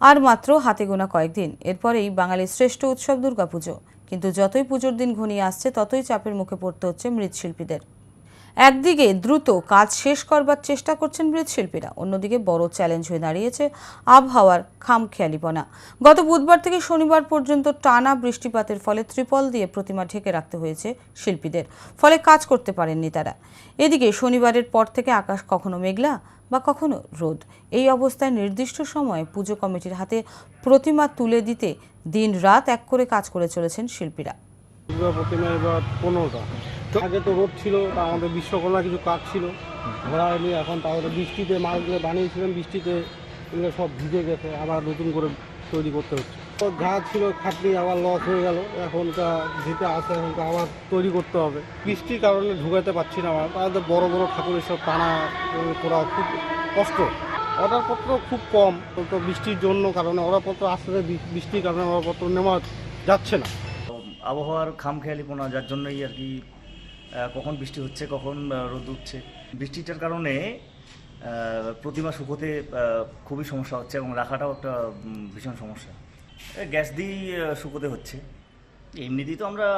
আর মাত্র হাতে গোনা কয়েকদিন। এরপরেই বাঙালির শ্রেষ্ঠ উৎসব দুর্গাপুজো। কিন্তু যতই পুজোর দিন ঘনিয়ে আসছে, ততই চাপের মুখে পড়তে হচ্ছে মৃৎশিল্পীদের। একদিকে দ্রুত কাজ শেষ করবার চেষ্টা করছেন মৃৎশিল্পীরা, অন্যদিকে বড় চ্যালেঞ্জ হয়ে দাঁড়িয়েছে আবহাওয়ার খামখেয়ালিপনা। গত বুধবার থেকে শনিবার পর্যন্ত টানা বৃষ্টিপাতের ফলে ত্রিপল দিয়ে প্রতিমা ঢেকে রাখতে হয়েছে শিল্পীদের, ফলে কাজ করতে পারেননি তারা। এদিকে শনিবারের পর থেকে আকাশ কখনো মেঘলা বা কখনো রোদ। এই অবস্থায় নির্দিষ্ট সময়ে পুজো কমিটির হাতে প্রতিমা তুলে দিতে দিন রাত এক করে কাজ করে চলেছেন শিল্পীরা। প্রতিমা এবার পনেরোটা। আগে তো রোদ ছিল আমাদের বিশ্বকর্মা কিছু কাজ ছিল। ঘোরা হয়নি এখন তাহলে বৃষ্টিতে মালগুলো বানিয়েছিলাম, বৃষ্টিতে এগুলো সব ভিজে গেছে, আবার নতুন করে তৈরি করতে হচ্ছে। তো যা ছিল, খাটনি আবার লস হয়ে গেল এখনটা যেটা আছে এখনটা আবার তৈরি করতে হবে। বৃষ্টির কারণে ঢুকাতে পারছি না আমরা তাদের বড় বড় ঠাকুরের সব টানা করা খুব কষ্ট। অর্ডারপত্র খুব কম, তো বৃষ্টির জন্য কারণে অর্ডারপত্র আসতে বৃষ্টির কারণে অর্ডারপত্র নেওয়া যাচ্ছে না। আবহাওয়ার খামখেয়ালিপনা যার জন্যই আর কি কখন বৃষ্টি হচ্ছে, কখন রোদ উঠছে। বৃষ্টিটার কারণে প্রতিমা শুকোতে খুবই সমস্যা হচ্ছে এবং রাখাটাও একটা ভীষণ সমস্যা। গ্যাস দিয়েই শুকোতে হচ্ছে। এমনিতেই তো আমরা,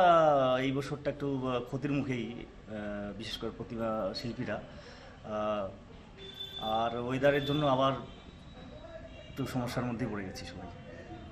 এই বছরটা একটু ক্ষতির মুখেই বিশেষ করে প্রতিমা শিল্পীরা। আর ওয়েদারের জন্য আবার একটু সমস্যার মধ্যেই পড়ে গেছি সবাই।